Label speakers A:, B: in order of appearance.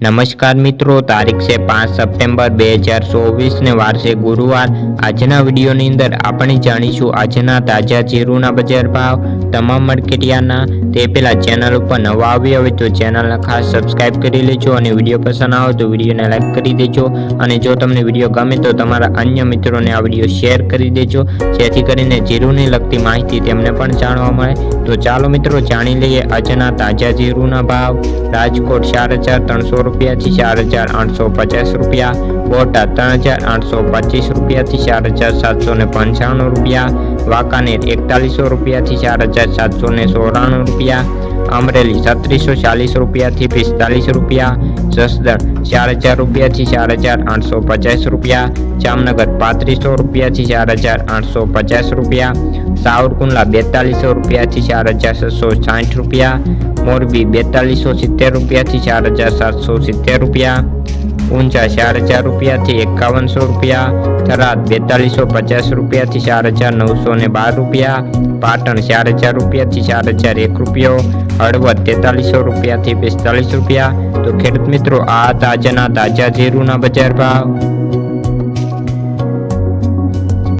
A: નમસ્કાર મિત્રો, તારીખ છે પાંચ સપ્ટેમ્બર બે હજાર ચોવીસને વારસે ગુરુવાર. આજના વિડીયોની અંદર આપણે જાણીશું આજના તાજા જીરુના બજાર ભાવ, તમામ માર્કેટિયાના. તે પહેલાં ચેનલ ઉપર નવા આવી હોય તો ચેનલને ખાસ સબસ્ક્રાઇબ કરી લેજો અને વીડિયો પસંદ આવે તો વિડીયોને લાઈક કરી દેજો. અને જો તમને વીડિયો ગમે તો તમારા અન્ય મિત્રોને આ વીડિયો શેર કરી દેજો. જેથી કરીને જીરુને લગતી માહિતી તેમને પણ જાણવા મળે. તો ચાલો મિત્રો, જાણી લઈએ આજના તાજા જીરુના ભાવ. રાજકોટ ચાર હજાર ત્રણસો રૂપિયાથી ચાર હજાર આઠસો પચાસ રૂપિયા. બોટાદ ત્રણ હજાર આઠસો પચીસ રૂપિયાથી ચાર હજાર સાતસો ને પંચાણું રૂપિયા. વાંકાનેર એકતાલીસો રૂપિયાથી ચાર હજાર સાતસો ને ચોરાણું રૂપિયા. અમરેલી છત્રીસો ચાલીસ રૂપિયાથી પિસ્તાલીસ રૂપિયા, જસદણ ચાર હજાર રૂપિયાથી ચાર હજાર આઠસો પચાસ રૂપિયા, જામનગર પાંત્રીસો રૂપિયાથી ચાર હજાર આઠસો પચાસ રૂપિયા, સાવરકુંડલા બેતાલીસો રૂપિયાથી ચાર હજાર છસો સાઠ રૂપિયા, મોરબી બેતાલીસો સિત્તેર રૂપિયાથી ચાર હજાર સાતસો સિત્તેર રૂપિયા ઊંચા ચાર હજાર રૂપિયાથી એકાવનસો રૂપિયા, થરાદ બેતાલીસો પચાસ રૂપિયાથી ચાર હજાર નવસો ને બાર રૂપિયા, પાટણ ચાર હજાર રૂપિયાથી ચાર હજાર એક રૂપિયો, હળવદ તેતાલીસો રૂપિયાથી પિસ્તાલીસ રૂપિયા. તો ખેડૂત મિત્રો, આ તાજાના તાજા જીરુના બજાર ભાવ.